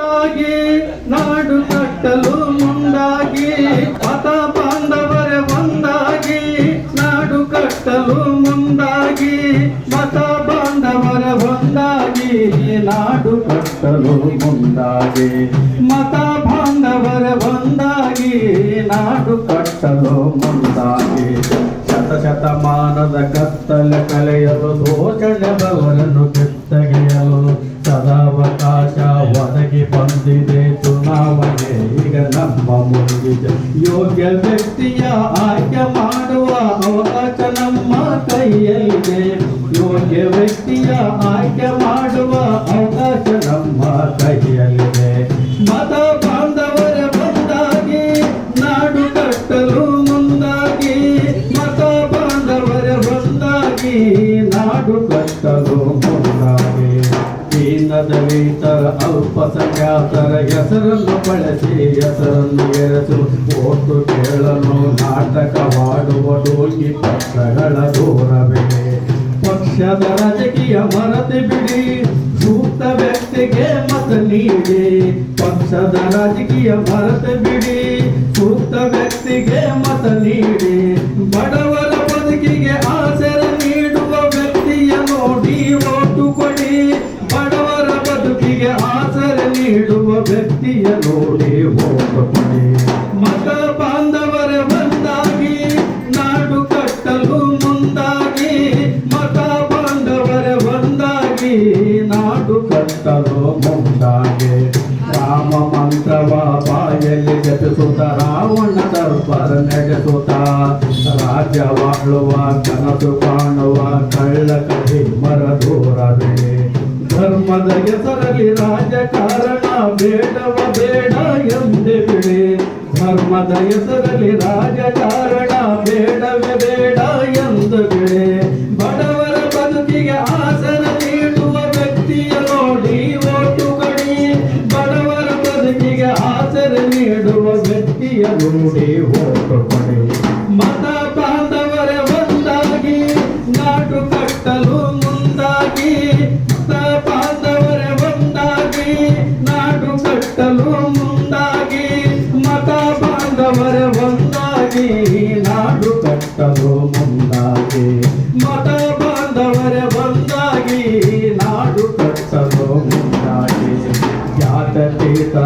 ಮುಂದಾಗಿ, ನಾಡು ಕಟ್ಟಲು ಮುಂದಾಗಿ, ಮತ ಬಾಂಧವರ ಒಂದಾಗಿ, ನಾಡು ಕಟ್ಟಲು ಮುಂದಾಗಿ, ಮತ ಬಾಂಧವರ ಒಂದಾಗಿ, ನಾಡು ಕಟ್ಟಲು ಮುಂದಾಗಿ, ಮತ ಬಾಂಧವರ ಒಂದಾಗಿ, ನಾಡು ಕಟ್ಟಲು ಮುಂದಾಗಿ. ಶತ ಶತಮಾನದ ಕತ್ತಲ ಕಲೆಯಲು ದೋಷಣೆ ಬವರನ್ನು ಬಂದಿದೆ ಚುನಾವಣೆ, ಈಗ ನಮ್ಮ ಮುಂದಿದೆ. ಯೋಗ್ಯ ವ್ಯಕ್ತಿಯ ಆಯ್ಕೆ ಮಾಡುವ ಅವಕಾಶ ನಮ್ಮ ಕೈಯಲ್ಲಿದೆ. ಯೋಗ್ಯ ವ್ಯಕ್ತಿಯ ಆಯ್ಕೆ ಮಾಡುವ ಅವಕಾಶ ನಮ್ಮ ಕೈಯಲ್ಲಿದೆ. ಮತ ಬಾಂಧವರ ಬಂದಾಗಿ ನಾಡು ಕಟ್ಟಲು ಮುಂದಾಗಿ, ಮತ ಬಾಂಧವರ ಬಂದಾಗಿ ನಾಡು ಕಟ್ಟಲು ದೀನದಲಿತರ ಅಲ್ಪಸಂಖ್ಯಾತರ ಹೆಸರನ್ನು ಬಳಸಿ ಹೆಸರನ್ನು ಎರೆಸು. ಓಟು ಕೇಳಲು ನಾಟಕವಾಡುವ ಡೋಗಿ ಪಕ್ಷಗಳ ದೂರವೇ. ಪಕ್ಷದ ರಾಜಕೀಯ ಮರತೆ ಬಿಡಿ. ಸೂಕ್ತ ವ್ಯಕ್ತಿಗೆ ಮತ ನೀಡಿ. ಪಕ್ಷದ ರಾಜಕೀಯ ಮರತೆ ಬಿಡಿ. ಸೂಕ್ತ ವ್ಯಕ್ತಿಗೆ ಮತ ನೀಡಿ. ಬಡವರ ನೀಡುವ ವ್ಯಕ್ತಿಯ ನೋಡಿ ಕೊಡಿ ಮತ ಬಾಂಧವರ ಒಂದಾಗಿ, ನಾಡು ಕಟ್ಟಲು ಮುಂದಾಗಿ, ಮತ ಬಾಂಧವರ ಒಂದಾಗಿ, ನಾಡು ಕಟ್ಟಲು ಮುಂದಾಗಿ. ರಾಮ ಮಂತ್ರವ ಬಾಯಲ್ಲಿ ಜಪಿಸುತ್ತ, ರಾವಣ ದರ್ಬಾರ ನಡೆಸುತ್ತ ರಾಜ್ಯವಾಳುವ ಕನಸು ಕಾಣುವ ಕಳ್ಳ ಕಹಿ ಮರ ದೂರವೇ ಧರ್ಮದ ಹೆಸರಲ್ಲಿ ರಾಜಕಾರಣ ಬೇಡವ ಬೇಡ ಎಂದೆ ಬಿಡಿ. ಧರ್ಮದ ಹೆಸರಲ್ಲಿ ರಾಜಕಾರಣ ಬೇಡವೇ ಬೇಡ ಎಂದು ಬಿಡಿ. ಬಡವರ ಬದುಕಿಗೆ ಆಸನ ನೀಡುವ ವ್ಯಕ್ತಿಯ ನೋಡಿ ಓಟು ಕೊಡಿ. ಬಡವರ ಬದುಕಿಗೆ ಆಸನ ನೀಡುವ ವ್ಯಕ್ತಿಯ ನೋಡಿ ಓಟು ಕಟ್ಟಲು ಮುಂದಾಗಿ, ಮತ ಬಾಂಧವರ ಒಂದಾಗಿ, ನಾಡು ಕಟ್ಟಲು ಮುಂದಾಗಿ. ಮತ ಬಾಂಧವರ ಒಂದಾಗಿ, ನಾಡು ಕಟ್ಟಲು ಮುಂದಾಗಿ. ಜಾತೀತ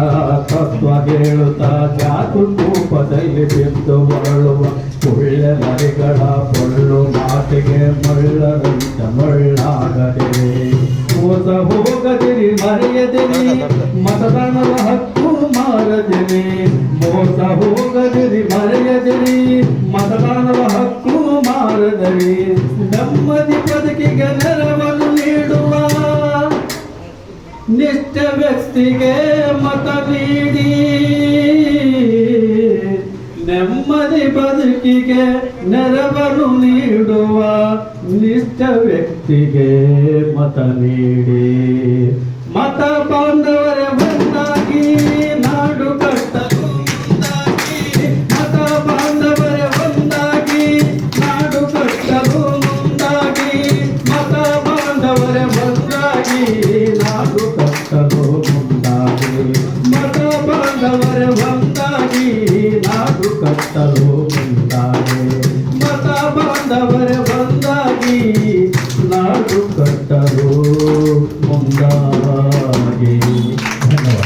ತತ್ವ ಹೇಳುತ್ತಾ ಜಾತು ರೂಪದಲ್ಲಿ ಬಿದ್ದು ಮರಳುವ ಒಳ್ಳೆ ಮರಿಗಳ ಪೊಳ್ಳು ಮಾತಿಗೆ ಮಳ್ಳರಂತ ಮಳ್ಳಾಗದೆ ಮೋಸ ಹೋಗದಿರಿ ಮರೆಯದಿರಿ ಮತದಾನದ ಹಕ್ಕು ಮಾರದಿರಿ. ಮೋಸ ಹೋಗದಿರಿ ಮರೆಯದಿರಿ ಮತದಾನದ ಹಕ್ಕು ಮಾರದಿರಿ. ನೆಮ್ಮದಿ ಬದುಕಿಗೆ ನೆರವನ್ನು ನೀಡುವ ನಿಷ್ಠ ವ್ಯಕ್ತಿಗೆ ಮತ ನೀಡಿ. ನೆಮ್ಮದಿ ಬದುಕಿಗೆ ನೆರವನ್ನು ನೀಡುವ ಪರಿಶಿಷ್ಟ ವ್ಯಕ್ತಿಗೆ ಮತ ನೀಡಿ. ಮತ ಬಾಂಧವರ ಬಂದಾಗಿ ನಾಡು ಕಟ್ಟಲು ಮುಂದಾಗಿ ಮತ ಬಾಂಧವರ ಬಂದಾಗಿ ನಾಡು ಕಟ್ಟಲು ಮುಂದಾಗಿ ಮತ ಬಾಂಧವರ ಬಂದಾಗಿ ನಾಡು ಕಟ್ಟಲು ಮುಂದಾಗಿ ಮತ ಬಾಂಧವರ ಬಂದಾಗಿ ನಾಡು ಕಟ್ಟಲು నాడు కట్టరు ముందా